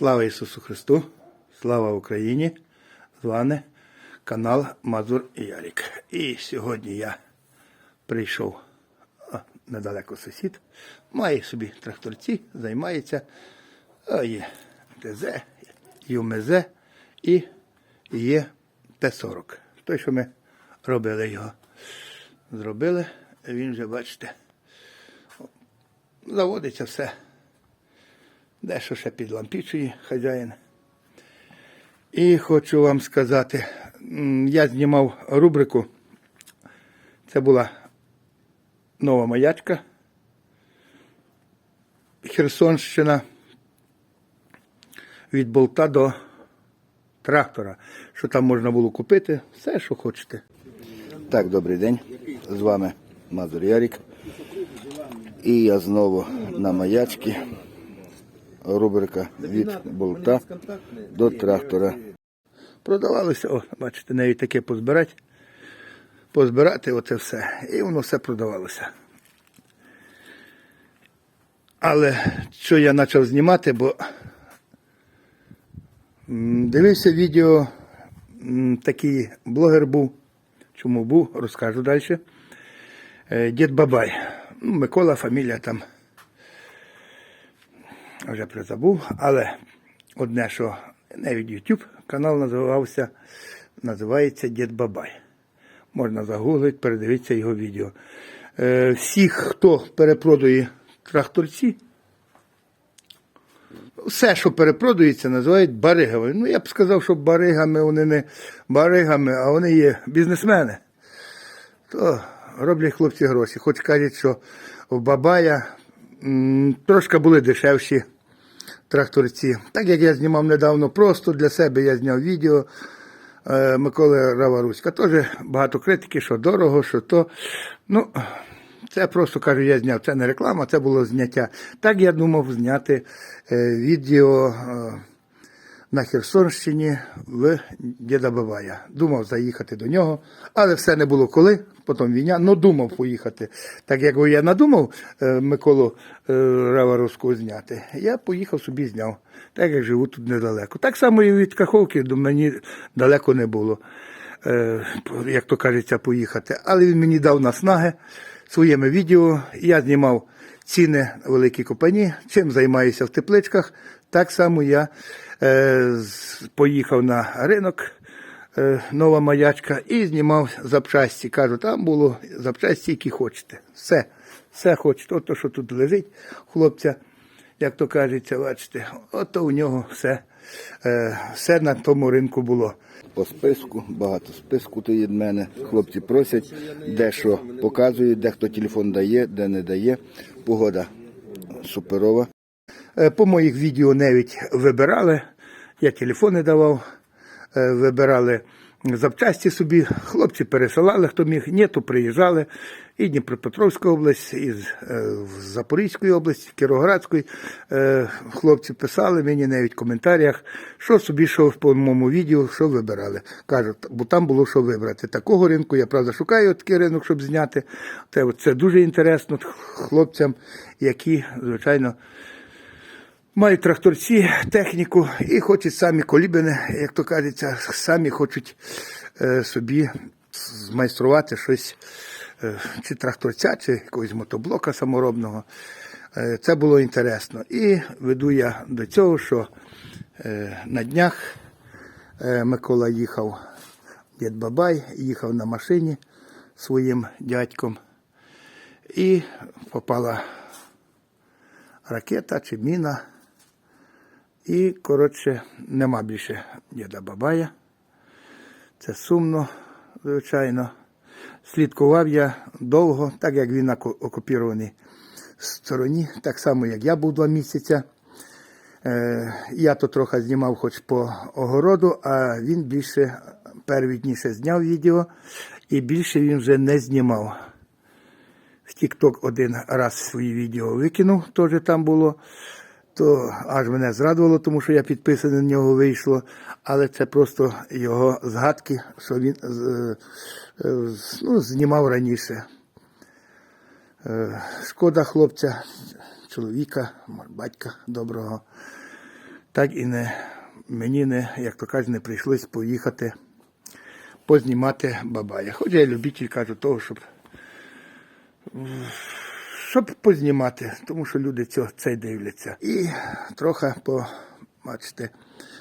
Слава Ісусу Христу! Слава Україні! З вами канал Мазур Ярік. І сьогодні я прийшов недалеко сусід, має собі тракторці, займається є ТЗ, ЮМЗ і є Т-40. Той, що ми робили його. Зробили, він вже, бачите, заводиться все. Дещо ще підлампічує хазяїн. І хочу вам сказати, я знімав рубрику. Це була нова маячка. Херсонщина від болта до трактора. Що там можна було купити, все, що хочете. Так, добрий день. З вами Мазур Ярік. І я знову на маячці. Рубрика від болта до трактора. Продавалося, о, бачите, навіть таке позбирати. Позбирати оце все. І воно все продавалося. Але що я почав знімати, бо дивився відео, такий блогер був. Чому був, розкажу далі. Е, Дід Бабай. Ну, Микола, фамілія там вже призабув, але одне, що навіть YouTube канал називався, називається Дід Бабай. Можна загуглити, передивитися його відео. Е, всіх, хто перепродує тракторці, все, що перепродується, називають баригами. Ну, я б сказав, що баригами вони не баригами, а вони є бізнесмени. То роблять хлопці гроші. Хоч кажуть, що в Бабая трошки були дешевші тракторці. Так як я знімав недавно просто для себе, я зняв відео е, Миколи Раваруська. Теж багато критики, що дорого, що то. Ну, це просто кажу, я зняв. Це не реклама, це було зняття. Так я думав зняти е, відео. е, на Херсонщині в діда Бабая. Думав заїхати до нього, але все не було коли, потім війня, ну думав поїхати. Так як я надумав е, Миколу е, Раваровського зняти, я поїхав собі зняв, так як живу тут недалеко. Так само і від Каховки до мені далеко не було, е, як то кажеться, поїхати. Але він мені дав наснаги своїми відео. Я знімав ціни великій компанії, чим займаюся в тепличках. Так само я поїхав на ринок, нова маячка, і знімав запчасті. Кажу, там було запчасті, які хочете. Все, все хочете. Ото, що тут лежить, хлопця, як то кажеться, бачите, ото у нього все, е, все на тому ринку було. По списку, багато списку то від мене. Хлопці просять, де що показують, де хто телефон дає, де не дає. Погода суперова. Е, По моїх відео навіть вибирали, я телефони давав, е, вибирали запчасті собі, хлопці пересилали, хто міг, ні, то приїжджали. І Дніпропетровська область, і з е, Запорізької області, Кіровоградської. Е, Хлопці писали мені навіть в коментарях, що собі, що по моєму відео, що вибирали. Кажуть, бо там було що вибрати. Такого ринку я правда шукаю такий ринок, щоб зняти. Це дуже інтересно хлопцям, які, звичайно, мають тракторці, техніку і хочуть самі колібини, як то кажеться, самі хочуть е, собі змайструвати щось, е, чи тракторця, чи якогось мотоблока саморобного. Е, це було інтересно. І веду я до цього, що е, на днях е, Микола їхав, дід Бабай, їхав на машині своїм дядьком. І попала ракета чи міна. І, коротше, нема більше діда Бабая. Це сумно, звичайно. Слідкував я довго, так як він на окупованій стороні, так само, як я був два місяці. Е, я то трохи знімав хоч по огороду, а він більше первітніше зняв відео і більше він вже не знімав. В TikTok один раз свої відео викинув, теж там було. То аж мене зрадувало, тому що я підписаний на нього вийшло. Але це просто його згадки, що він е, ну, знімав раніше. Е, Шкода хлопця, чоловіка, батька доброго. так і не мені не, як то кажуть, не прийшлось поїхати познімати бабая. Хоч я любитель кажу того, щоб щоб познімати, тому що люди цього це дивляться. І трохи по, бачите,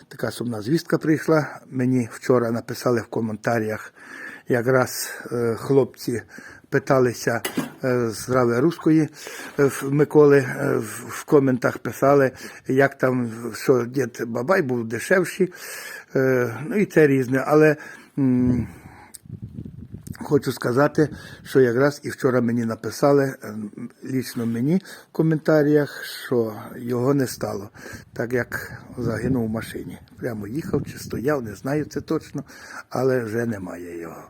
така сумна звістка прийшла. Мені вчора написали в коментарях, якраз е, хлопці питалися е, з Рави Руської е, Миколи е, в, в коментах писали, як там, що дід Бабай був дешевший. Е, ну і це різне. Але м, Хочу сказати, що якраз і вчора мені написали, ем, лічно мені в коментарях, що його не стало, так як загинув в машині. Прямо їхав чи стояв, не знаю це точно, але вже немає його.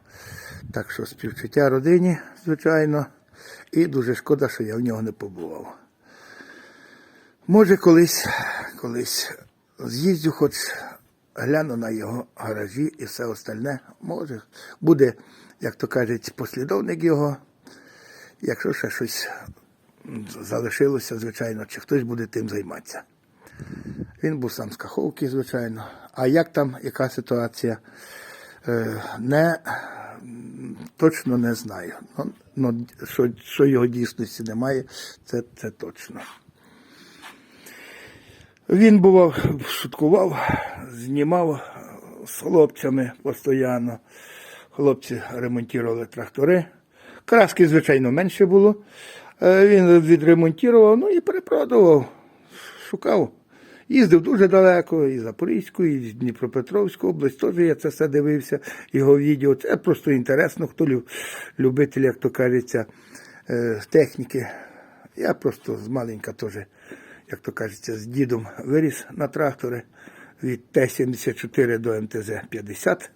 Так що співчуття родині, звичайно, і дуже шкода, що я в нього не побував. Може, колись, колись з'їздю, хоч гляну на його гаражі і все остальне. Може, буде, як то кажуть, послідовник його. Якщо ще щось залишилося, звичайно, чи хтось буде тим займатися. Він був сам з Каховки, звичайно. А як там, яка ситуація, е, не, точно не знаю. Ну, ну, що, що його дійсності немає, це, це точно. Він бував, шуткував, знімав з хлопцями постійно. Хлопці ремонтували трактори. Краски, звичайно, менше було. Е, Він відремонтував, ну і перепродував, шукав. Їздив дуже далеко, і Запорізьку, і Дніпропетровську область. Теж я це все дивився, його відео. Це просто інтересно, хто лю- любитель, як то кажеться, е, техніки. Я просто з маленька теж, як то кажеться, з дідом виріс на трактори від Т-74 до МТЗ-50.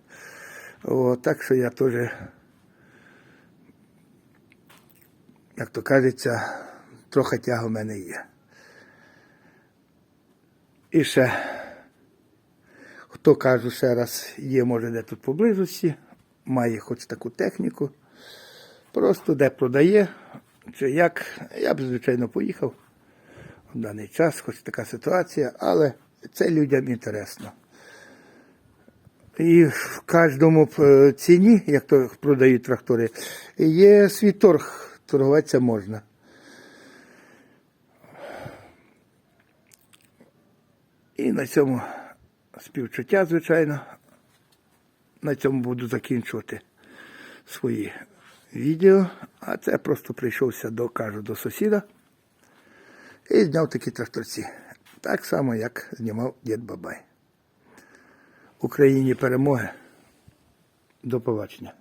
Так що я теж, як то кажеться, трохи тяга в мене є. І ще, хто кажу ще раз, є, може, де тут поблизості, має хоч таку техніку, просто де продає, чи як, я б, звичайно, поїхав в даний час, хоч така ситуація, але це людям інтересно. І в кожному е, ціні, як то продають трактори, є свій торг, торгуватися можна. І на цьому співчуття, звичайно. На цьому буду закінчувати свої відео. А це просто прийшовся до, кажу, до сусіда і зняв такі тракторці. Так само, як знімав дід Бабай. Україні перемоги. До побачення.